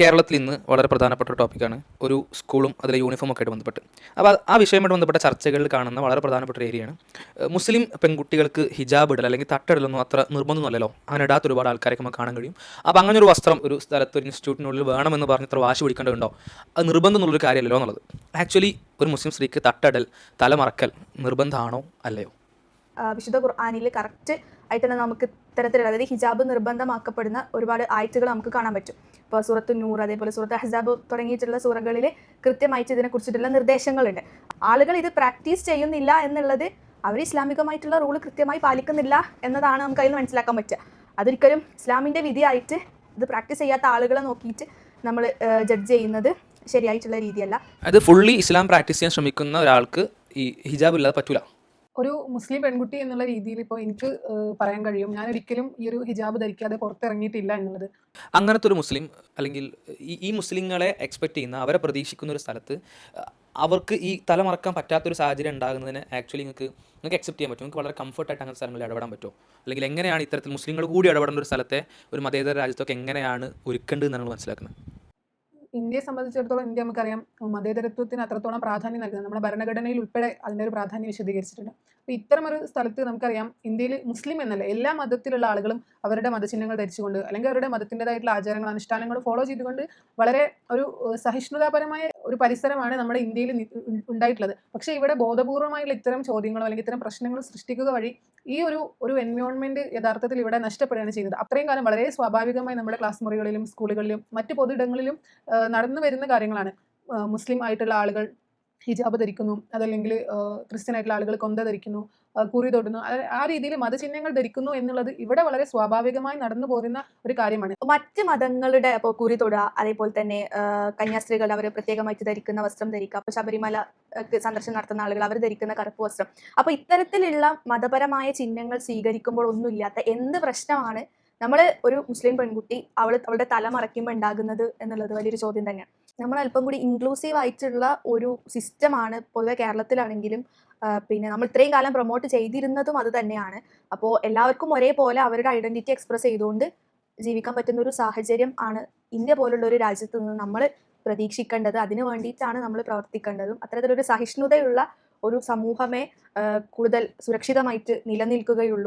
കേരളത്തിൽ ഇന്ന് വളരെ പ്രധാനപ്പെട്ട ഒരു ടോപ്പിക്കാണ് ഒരു സ്കൂളും അതിലെ യൂണിഫോം ഒക്കെ ആയിട്ട് ബന്ധപ്പെട്ട്. അപ്പോൾ ആ വിഷയമായിട്ട് ബന്ധപ്പെട്ട ചർച്ചകളിൽ കാണുന്ന വളരെ പ്രധാനപ്പെട്ട ഒരു ഏരിയയാണ് മുസ്ലിം പെൺകുട്ടികൾക്ക് ഹിജാബ് ഇടൽ അല്ലെങ്കിൽ തട്ടിടലൊന്നും അത്ര നിർബന്ധമൊന്നുമല്ലല്ലോ അങ്ങനെ ഇടാത്ത ഒരുപാട് ആൾക്കാരൊക്കെ നമുക്ക് കാണാൻ കഴിയും. അപ്പോൾ അങ്ങനെ ഒരു വസ്ത്രം ഒരു സ്ഥലത്ത് ഒരു ഇൻസ്റ്റിറ്റ്യൂട്ടിനുള്ളിൽ വേണമെന്ന് പറഞ്ഞ് ഇത്ര വാശി പിടിക്കേണ്ടതുണ്ടോ? അത് നിർബന്ധം എന്നുള്ളൊരു കാര്യമല്ലല്ലോ എന്നുള്ളത്. ആക്ച്വലി ഒരു മുസ്ലിം സ്ത്രീക്ക് തട്ടടൽ തലമറക്കൽ നിർബന്ധമാണോ അല്ലയോ? വിശുദ്ധ ഖുർആാനിൽ കറക്റ്റ് ആയിട്ട് തന്നെ നമുക്ക് ഇത്തരത്തിലുള്ള അതായത് ഹിജാബ് നിർബന്ധമാക്കപ്പെടുന്ന ഒരുപാട് ആയത്തുകൾ നമുക്ക് കാണാൻ പറ്റും. ഇപ്പോൾ സൂറത്ത് നൂർ അതേപോലെ സൂറത്ത് ഹിജാബ് തുടങ്ങിയിട്ടുള്ള സൂറകളിൽ കൃത്യമായിട്ട് ഇതിനെ കുറിച്ചിട്ടുള്ള നിർദ്ദേശങ്ങളുണ്ട്. ആളുകൾ ഇത് പ്രാക്ടീസ് ചെയ്യുന്നില്ല എന്നുള്ളത് അവർ ഇസ്ലാമികമായിട്ടുള്ള റൂൾ കൃത്യമായി പാലിക്കുന്നില്ല എന്നതാണ് നമുക്ക് അതിൽ മനസ്സിലാക്കാൻ പറ്റുക. അതൊരിക്കലും ഇസ്ലാമിന്റെ വിധിയായിട്ട് ഇത് പ്രാക്ടീസ് ചെയ്യാത്ത ആളുകളെ നോക്കിയിട്ട് നമ്മൾ ജഡ്ജ് ചെയ്യുന്നത് ശരിയായിട്ടുള്ള രീതിയല്ല. അത് ഫുള്ളി ഇസ്ലാം പ്രാക്ടീസ് ചെയ്യാൻ ശ്രമിക്കുന്ന ഒരാൾക്ക് ഈ ഹിജാബ് ഇല്ലാതെ പറ്റൂല. ഒരു മുസ്ലിം പെൺകുട്ടി എന്നുള്ള രീതിയിൽ ഇപ്പോൾ എനിക്ക് പറയാൻ കഴിയും. ഞാൻ ഒരിക്കലും ഈ ഒരു ഹിജാബ് ധരിക്കാതെ പുറത്തിറങ്ങിയിട്ടില്ല എന്നുള്ളത്. അങ്ങനത്തെ ഒരു മുസ്ലിം അല്ലെങ്കിൽ ഈ മുസ്ലിങ്ങളെ എക്സ്പെക്ട് ചെയ്യുന്ന അവരെ പ്രതീക്ഷിക്കുന്ന ഒരു സ്ഥലത്ത് അവർക്ക് ഈ തല മറക്കാൻ പറ്റാത്തൊരു സാഹചര്യം ഉണ്ടാകുന്നതിന് ആക്ച്വലി നിങ്ങൾക്ക് നിങ്ങൾക്ക് അക്സെപ്റ്റ് ചെയ്യാൻ പറ്റും. നിങ്ങൾക്ക് വളരെ കംഫർട്ടായിട്ട് അങ്ങനത്തെ സ്ഥലങ്ങളിൽ ഇടപെടാൻ പറ്റുമോ അല്ലെങ്കിൽ എങ്ങനെയാണ് ഇത്തരത്തിൽ മുസ്ലിങ്ങൾ കൂടി ഇടപെടേണ്ട ഒരു സ്ഥലത്തെ ഒരു മതേതര രാജ്യത്തൊക്കെ എങ്ങനെയാണ് ഒരുക്കേണ്ടത് എന്നാണ് മനസ്സിലാക്കുന്നത്? ഇന്ത്യയെ സംബന്ധിച്ചിടത്തോളം ഇന്ത്യ നമുക്കറിയാം മതേതരത്വത്തിന് അത്രത്തോളം പ്രാധാന്യം നൽകുന്നത് നമ്മുടെ ഭരണഘടനയിൽ ഉൾപ്പെടെ അതിന്റെ ഒരു പ്രാധാന്യം വിശദീകരിച്ചിട്ടുണ്ട്. അപ്പോൾ ഇത്തരം ഒരു സ്ഥലത്ത് നമുക്കറിയാം ഇന്ത്യയിൽ മുസ്ലിം എന്നല്ല എല്ലാ മതത്തിലുള്ള ആളുകളും അവരുടെ മതചിഹ്നങ്ങൾ ധരിച്ചുകൊണ്ട് അല്ലെങ്കിൽ അവരുടെ മതത്തിന്റെതായിട്ടുള്ള ആചാരങ്ങൾ അനുഷ്ഠാനങ്ങൾ ഫോളോ ചെയ്തുകൊണ്ട് വളരെ ഒരു സഹിഷ്ണുതാപരമായ ഒരു പരിസരമാണ് നമ്മുടെ ഇന്ത്യയിൽ ഉണ്ടായിട്ടുള്ളത്. പക്ഷേ ഇവിടെ ബോധപൂർവമായുള്ള ഇത്തരം ചോദ്യങ്ങളോ അല്ലെങ്കിൽ ഇത്തരം പ്രശ്നങ്ങൾ സൃഷ്ടിക്കുക വഴി ഈ ഒരു ഒരു എൻവയോൺമെന്റ് യഥാർത്ഥത്തിൽ ഇവിടെ നഷ്ടപ്പെടുകയാണ് ചെയ്യുന്നത്. അത്രയും കാലം വളരെ സ്വാഭാവികമായി നമ്മുടെ ക്ലാസ് മുറികളിലും സ്കൂളുകളിലും മറ്റ് പൊതുയിടങ്ങളിലും നടന്നു വരുന്ന കാര്യങ്ങളാണ്. മുസ്ലിം ആയിട്ടുള്ള ആളുകൾ ഹിജാബ് ധരിക്കുന്നു അതല്ലെങ്കിൽ ക്രിസ്ത്യൻ ആയിട്ടുള്ള ആളുകൾ കൊന്ത ധരിക്കുന്നു കുറി തൊടുന്നു ആ രീതിയിൽ മതചിഹ്നങ്ങൾ ധരിക്കുന്നു എന്നുള്ളത് ഇവിടെ വളരെ സ്വാഭാവികമായി നടന്നു പോരുന്ന ഒരു കാര്യമാണ്. മറ്റ് മതങ്ങളുടെ ഇപ്പോൾ കുറി തൊടുക അതേപോലെ തന്നെ കന്യാസ്ത്രീകൾ അവർ പ്രത്യേകമായിട്ട് ധരിക്കുന്ന വസ്ത്രം ധരിക്കുക അപ്പോൾ ശബരിമല സന്ദർശനം നടത്തുന്ന ആളുകൾ അവർ ധരിക്കുന്ന കറുപ്പ് വസ്ത്രം. അപ്പോൾ ഇത്തരത്തിലുള്ള മതപരമായ ചിഹ്നങ്ങൾ സ്വീകരിക്കുമ്പോൾ ഒന്നുമില്ലാത്ത എന്ത് പ്രശ്നമാണ് നമ്മൾ ഒരു മുസ്ലിം പെൺകുട്ടി അവൾ അവളുടെ തല മറയ്ക്കുമ്പോൾ ഉണ്ടാകുന്നത് എന്നുള്ളത് വലിയൊരു ചോദ്യം തന്നെയാണ്. നമ്മൾ അല്പം കൂടി ഇൻക്ലൂസീവ് ആയിട്ടുള്ള ഒരു സിസ്റ്റമാണ് പൊതുവെ കേരളത്തിലാണെങ്കിലും പിന്നെ നമ്മൾ ഇത്രയും കാലം പ്രൊമോട്ട് ചെയ്തിരുന്നതും അത് തന്നെയാണ്. അപ്പോൾ എല്ലാവർക്കും ഒരേപോലെ അവരുടെ ഐഡന്റിറ്റി എക്സ്പ്രസ് ചെയ്തുകൊണ്ട് ജീവിക്കാൻ പറ്റുന്ന ഒരു സാഹചര്യം ആണ് ഇന്ത്യ പോലുള്ള ഒരു രാജ്യത്ത് നിന്ന് നമ്മൾ പ്രതീക്ഷിക്കേണ്ടത്. അതിനു വേണ്ടിയിട്ടാണ് നമ്മൾ പ്രവർത്തിക്കേണ്ടതും. അത്തരത്തിലൊരു സഹിഷ്ണുതയുള്ള ഒരു സമൂഹമേ കൂടുതൽ സുരക്ഷിതമായിട്ട് നിലനിൽക്കുകയുള്ളൂ.